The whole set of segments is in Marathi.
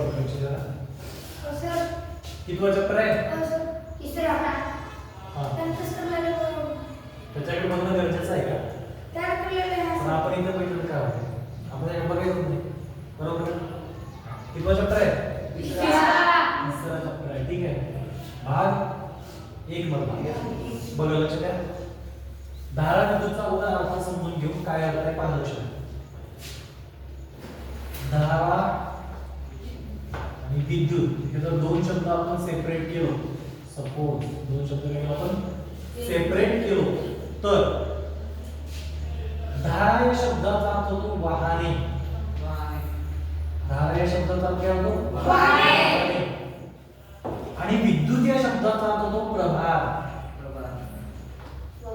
लक्ष द्या सर कितवा चॅप्टर आहे सर तिसरा हा त्यांचं सरलेलं त्याच्याकडे बघणं गरजेचं आहे का आहे आपण इथं बैठलं काय होतं आपल्याला बघायचं नाही बरोबर कितवा चॅप्टर आहे तिसरा तिसरा चॅप्टर आहे ठीक आहे भाग एक मधला बघा लक्ष द्या धारा विद्युतचा उदाहरण आपण समजून घेऊ काय अर्थ आहे द्या. धारा विद्युत. हे जर दोन शब्द आपण सेपरेट केलो. सपोज दोन शब्द केलो आपण? सेपरेट केलो. तर धारा या शब्दाचा अर्थ होतो वाहने. धारा या शब्दाचा अर्थ काय होतो? वाहने. आणि विद्युत या शब्दाचा अर्थ होतो प्रभार.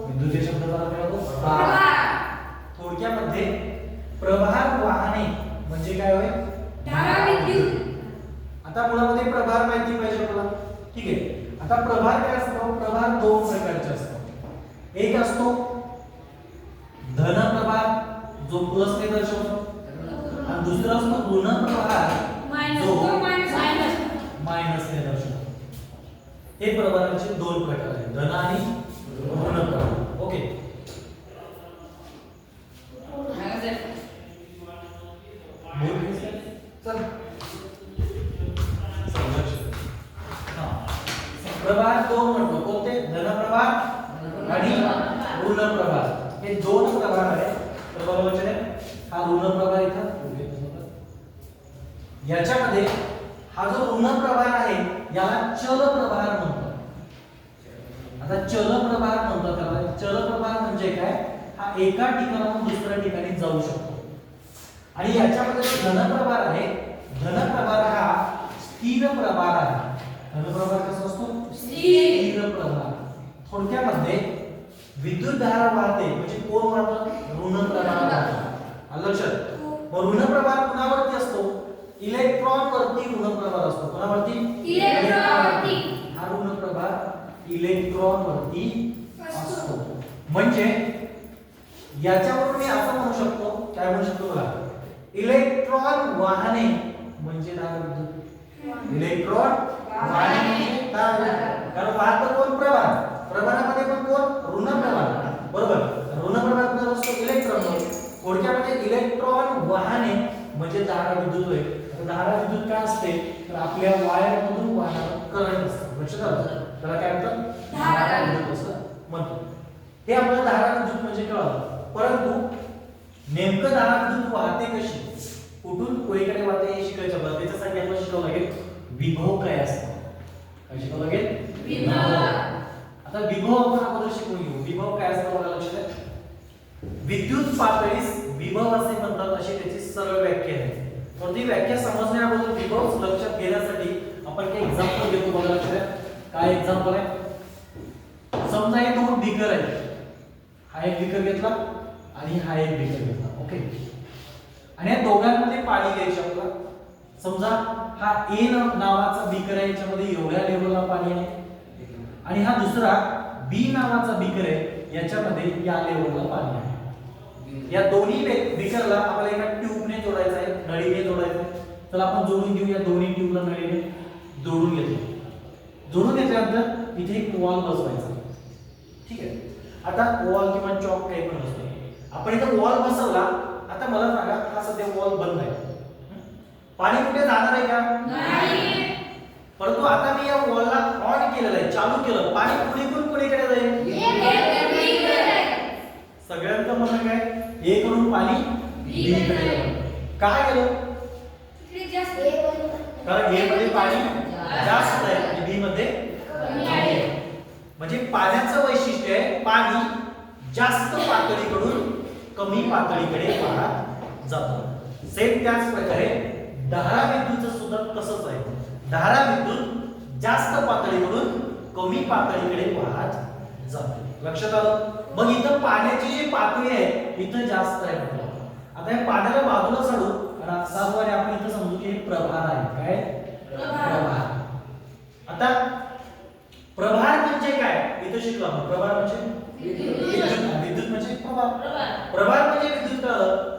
विद्युत या शब्दाचा अर्थ काय होतो? प्रभार. थोडक्यामध्ये प्रभार वाहने म्हणजे काय होय? धारा आता मुळामध्ये प्रभार माहिती पाहिजे आपल्याला ठीक आहे. आता प्रभार काय असतो? प्रभार दोन प्रकारचे असतात एक असतो धन प्रभार जो प्लस ने दर्शवतो. आणि दुसरा असतो ऋण प्रभार जो मायनस ने दर्शवतो. हे प्रभाराचे दोन प्रकार आहेत. धन आणि प्रभार दोन म्हणतो. कोणते? धनप्रभार आणि ऋण प्रभार हे दोन प्रभार आहे प्रभार हा ऋण प्रभार इथं याच्यामध्ये हा जो ऋण प्रभार आहे याला चल प्रभार म्हणतात. आता चल प्रभार म्हणतात त्याला. चल प्रभार म्हणजे काय? हा एका ठिकाणाहून दुसऱ्या ठिकाणी जाऊ शकतो. आणि याच्यामध्ये जो धनप्रभार आहे. धनप्रभार हा स्थिर प्रभार आहे. धनप्रभार कसा असतो? स्थिर. प्रभार थोडक्यामध्ये विद्युत धारा वाहते म्हणजे कोण वाहतं? ऋण प्रभार वाहतं लक्षात? मग ऋण प्रभार कुणावरती असतो? इलेक्ट्रॉन वरती ऋण प्रभार असतो. कोणावरती. हा ऋण प्रभार इलेक्ट्रॉन वरती असतो. म्हणजे याच्यावरून मी असं म्हणू शकतो काय म्हणू शकतो बघा? इलेक्ट्रॉन वाहने म्हणजे विद्युत. इलेक्ट्रॉन कारण वाहत कोण? प्रवाह. प्रवाहामध्ये पण कोण? ऋण प्रवाह बरोबर. ऋण प्रभार असतो इलेक्ट्रॉन थोडक्यामध्ये इलेक्ट्रॉन वाहने म्हणजे धारा विद्युत होय. धारा विद्युत काय असते? तर आपल्या वायर मधून वाहणारं करंट असतं. लक्षात आलं? त्याला काय म्हणतात? धारा विद्युत असं म्हणतो. हे आपल्याला धारा विद्युत म्हणजे कळलं. परंतु नेमकं धारा विद्युत वाहते कशी? कुठून कोणीकडे वाहते हे शिकायचं? आपल्याला त्याच्यासाठी आपण शिकावं लागेल. विभव काय असतं? काय शिकावं लागेल? विभव. आता विभव आपण अगोदर शिकून घेऊ. विभव काय असतं मला लक्षात आहे विद्युत पातळीस विभव असे म्हणतात अशी त्याची सरळ व्याख्या आहे. पण ती व्याख्या समजण्या अगोदर विभव? लक्षात घेण्यासाठी आपण काही एक्झाम्पल घेतो बघा लक्षात आहे काय एक्झाम्पल आहे? समजा हे दोन बिकर आहेत. हा एक बिकर घेतला आणि हा एक बिकर घेतला. ओके? आणि या दोघांमध्ये पाणी घ्यायचे आपल्याला. समजा हा ए नावाचा बिकर आहे याच्यामध्ये एवढ्या लेवलला पाणी आहे. आणि हा दुसरा बी नावाचा बीकर आहे याच्यामध्ये या लेवलला पाणी आहे. या दोन्ही बीकरला आपल्याला एका ट्यूबने जोडायचं आहे नळीने जोडायचं आहे. तर आपण जोडून घेऊ या दोन्ही ट्यूबला नळीने जोडून घेतो जोडून घेतल्यानंतर इथे एक वॉल बसवायचा. ठीक आहे? आता वॉल किंवा चॉक काही पण असतो आपण इथं वॉल बसवला आता मला सांगा हा सध्या वॉल बंद आहे. हं? पाणी कुठे जाणार आहे का? परंतु आता मी या वॉलला ऑन केलेलं आहे चालू केलं. पाणी कुणीकडून कुणीकडे जाईल? सगळ्यांचं म्हणणं काय? ए कडून पाणी बी कडे जाईल. काय गेलं कारण ए मध्ये पाणी जास्त आहे. बी मध्ये कमी आहे. म्हणजे पाण्याचं वैशिष्ट्य आहे पाणी जास्त पातळीकडून कमी पातळीकडे वाहत जातं. सेम त्याच प्रकारे धारा विद्युत सुद्धा तसंच आहे. धारा विद्युत जास्त पातळीकडून कमी पातळीकडे वाहत जाते. लक्षात आलं? मग इथं पाण्याची जी पातळी आहे इथं जास्त आहे म्हटलं. आता या पाण्याला बाजूला सोडू आणि आपण इथं समजू की हे प्रभार आहे. काय? प्रभार आता प्रभार म्हणजे शिकलो आपण प्रभार म्हणजे? विद्युत. विद्युत. म्हणजे प्रभार. प्रभार. म्हणजे विद्युत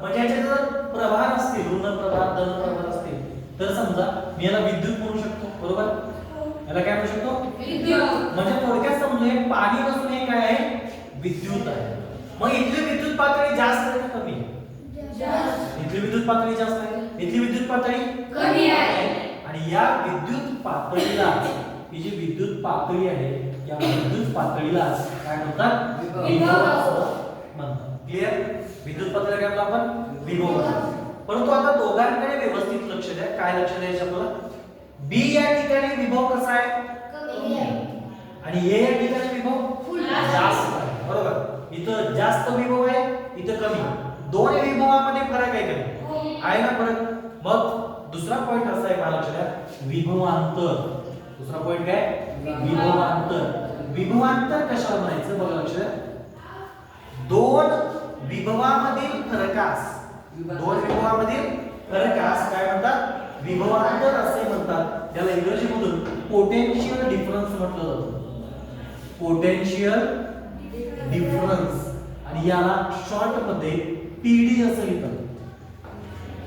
म्हणजे याच्यात जर प्रभार असतील ऋण प्रभार धन प्रभार असतील तर समजा मी याला विद्युत म्हणू शकतो बरोबर? याला काय म्हणू शकतो? विद्युत. म्हणजे थोडक्यात समजू हे पाणी नसून हे काय आहे? विद्युत आहे. मग इथली विद्युत पातळी जास्त आहे का कमी? इथली विद्युत पातळी जास्त आहे. इथली विद्युत पातळी कमी आहे. आणि या विद्युत पातळीला ही जी विद्युत पातळी आहे या विद्युत पातळीला काय म्हणतात? क्लिअर विद्युत पातळीला काय म्हणतो आपण विभव. परंतु आता दोघांकडे व्यवस्थित लक्ष द्या. काय लक्ष द्यायचं आपल्याला? बी या ठिकाणी विभव कसा आहे? आणि ए या ठिकाणी विभव फुला. जास्त आहे. बरोबर? इथं जास्त विभव आहे इथं कमी. दोन विभवामध्ये फरक आहे कमी आहे ना फरक? मग दुसरा पॉइंट असा आहे मला लक्षात द्या. विभवांतर. दुसरा पॉइंट काय? विभवांतर विभवांतर कशाला म्हणायचं? बघा लक्ष. दोन विभवामधील फरकास दोन विभवामधील फरकास काय म्हणतात? विभवांतर असे म्हणतात. त्याला इंग्रजीमधून पोटेन्शियल डिफरन्स म्हटलं जातं. पोटेन्शियल डिफरन्स आणि याला शॉर्टमध्ये पीडी असं लिहितात.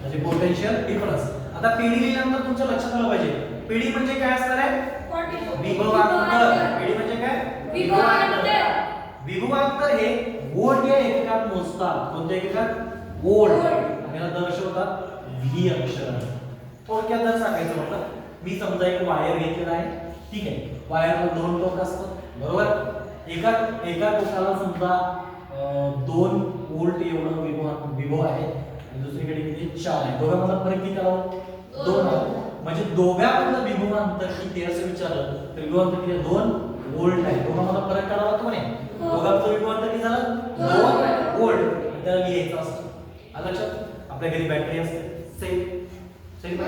म्हणजे पोटेन्शियल डिफरन्स आता पीडी लिहिल्यानंतर तुमच्या लक्षात आलं पाहिजे. पीडी म्हणजे काय असणार आहे? विभवांतर. पीडी म्हणजे काय? विभवांतर. विभवांतर. हे वोल्ट या एककात मोजतात. कोणत्या एककात? वोल्ट. आणि दर्शवतात व्ही अक्षर. थोडक्यात जर सांगायचं म्हटलं मी समजा एक वायर घेतलेला आहे. ठीक आहे. वायरला दोन टोक असतात बरोबर? एका एका टोकाला समजा अं, दोन वोल्ट एवढं विभव विभव आहे. आणि दुसरीकडे किती? चार आहे. दोघांमधला फरक किती आला? दोन म्हणजे दोघांमधलं विभवांतर किती आहे असं विचारलं. तर विभवांतर किती आहे? दोन वोल्ट आहे दोघांमधला फरक काढावा लागतो म्हणे. हो. दोघांचं विभवांतर किती झालं? दोन दोन वोल्ट त्याला लिहायचं असतं. लक्षात. आपल्या घरी बॅटरी असते. सेल सेल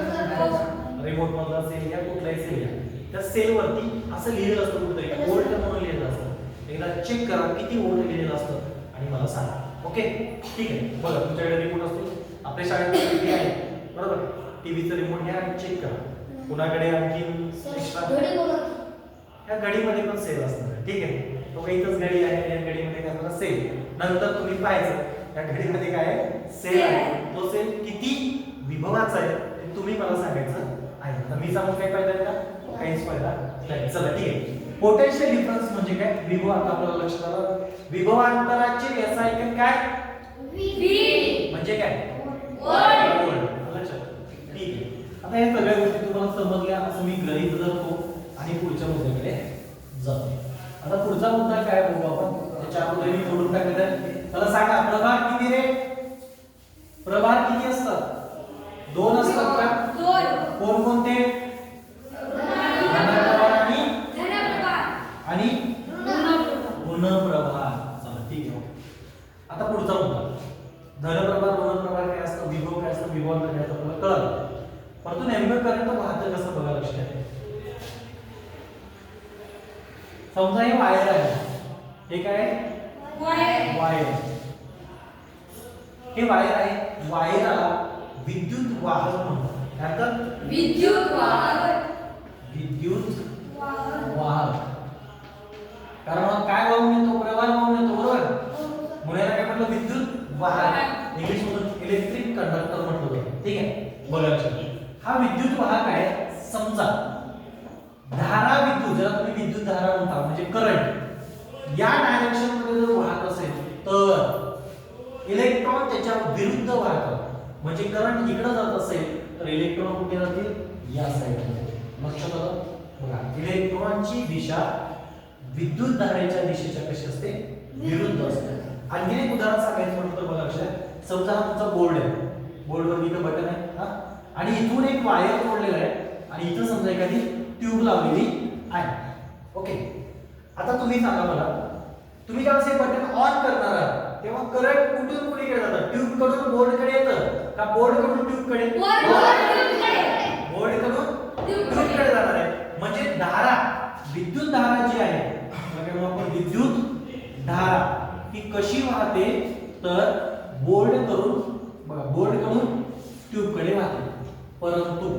रिमोट मधला सेल या कुठलाही सेल घ्या. त्या सेल वरती असं लिहिलेलं असतं कुठेतरी. वोल्ट म्हणून लिहिलेलं असतं. एकदा चेक करा किती वोल्ट लिहिलेलं असतं. आणि मला सांगा. ओके ठीक आहे. बघा तुमच्याकडे रिमोट असतो. आपल्या शाळेत आहे? बरोबर? टीव्हीचं रिमोट घ्या आणि चेक करा. कुणाकडे आणखी एक्स्ट्रा ह्या घडीमध्ये पण सेल असणार ठीक आहे? तो काही इथंच घडी आहे या घडीमध्ये काय असणार सेल नंतर तुम्ही पाहायचं. या घडीमध्ये काय सेल आहे. तो सेल किती विभवाचा आहे ते तुम्ही मला सांगायचं. आहे. तर मी सांगून काय फायदा आहे का? काहीच फायदा नाही चला ठीक आहे. पोटेन्शियल डिफरन्स म्हणजे काय? विभव आता आपल्याला लक्षात आलं. विभवांतराचे याचा ऐकन काय? म्हणजे काय वोल्ट. वोल्ट. लक्षात ठीक आहे आता या सगळ्या गोष्टी तुम्हाला समजल्या असं मी गृहीत धरतो आणि पुढच्या मुद्द्याकडे जातो. आता पुढचा मुद्दा काय बघू आपण? त्याच्या अगोदर मी जोडून आहे. त्याला सांगा प्रभार किती रे? प्रभार किती असतात? दोन असतात का? कोणकोणते? धनप्रभार आणि आणि ऋणप्रभार चला ठीक आहे ओके. आता पुढचा मुद्दा धनप्रभार ऋणप्रभार काय असतं विभव काय असतं विभवांतर काय असतं आपल्याला कळलं परंतु नेमकं करंट वाहतं कसं बघा लक्षात आहे समजा हे वायर आहे. हे काय आहे? वायर. हे वायर आहे वायराला विद्युत वाहक म्हणतात काय म्हणतात? विद्युत वाहक. विद्युत वाहक. कारण मग काय वाहून येतो प्रवाह वाहून येतो बरोबर? म्हणून याला काय म्हटलं? विद्युत वाहक. इंग्लिश मधून इलेक्ट्रिक कंडक्टर म्हटलं ठीक आहे? घ्या. हा विद्युत वाहक आहे समजा. धारा विद्युत ज्याला तुम्ही विद्युत धारा म्हणता म्हणजे करंट या डायरेक्शनमध्ये जर वाहत असेल तर इलेक्ट्रॉन त्याच्या विरुद्ध वाहतात म्हणजे करंट इकडे जात असेल तर इलेक्ट्रॉन कुठे जातील? या साईडमध्ये लक्षात आलं बघा इलेक्ट्रॉनची दिशा विद्युत धारेच्या दिशेच्या कशी असते? विरुद्ध असते. आणखी एक उदाहरण सांगायचं म्हणून तर बघा लक्षात. समजा हा तुमचा बोर्ड आहे. बोर्डवर इथं बटन आहे हा? आणि इथून एक वायर जोडलेला आहे. आणि इथं समजा एखादी ट्यूब लावलेली आहे. ओके आता तुम्ही सांगा मला तुम्ही जेव्हा हे बटन ऑन करणार आहात तेव्हा करंट कुठून कुणीकडे जातं? ट्यूबकडून बोर्डकडे येतं? का बोर्डकडून ट्यूबकडे? बोर्डकडून ट्यूबकडे जाणार आहे. म्हणजे धारा विद्युत धारा जी आहे आपण विद्युत धारा ही कशी वाहते? तर बोर्ड करून बघा बोर्डकडून ट्यूबकडे वाहते. परंतु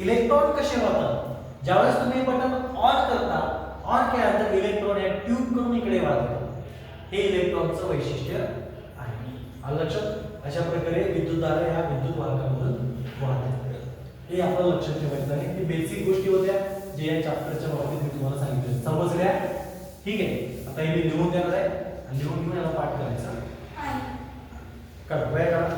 इलेक्ट्रॉन कसे वाहतात? ज्यावेळेस तुम्ही बटन ऑन करता ऑन केल्यानंतर इलेक्ट्रॉन या ट्यूबकडून इकडे वाहते हे इलेक्ट्रॉनचं वैशिष्ट्य आहे. लक्षात? अशा प्रकारे विद्युतधारा ह्या विद्युत वाहकामधून वाहते हे गोष्टी होत्या जे या चॅप्टरच्या बाबतीत मी तुम्हाला सांगितलं समजल्या? ठीक आहे. आता हे मी लिहून देणार आहे आणि लिहून घेऊन याला पाठ करायचा करा.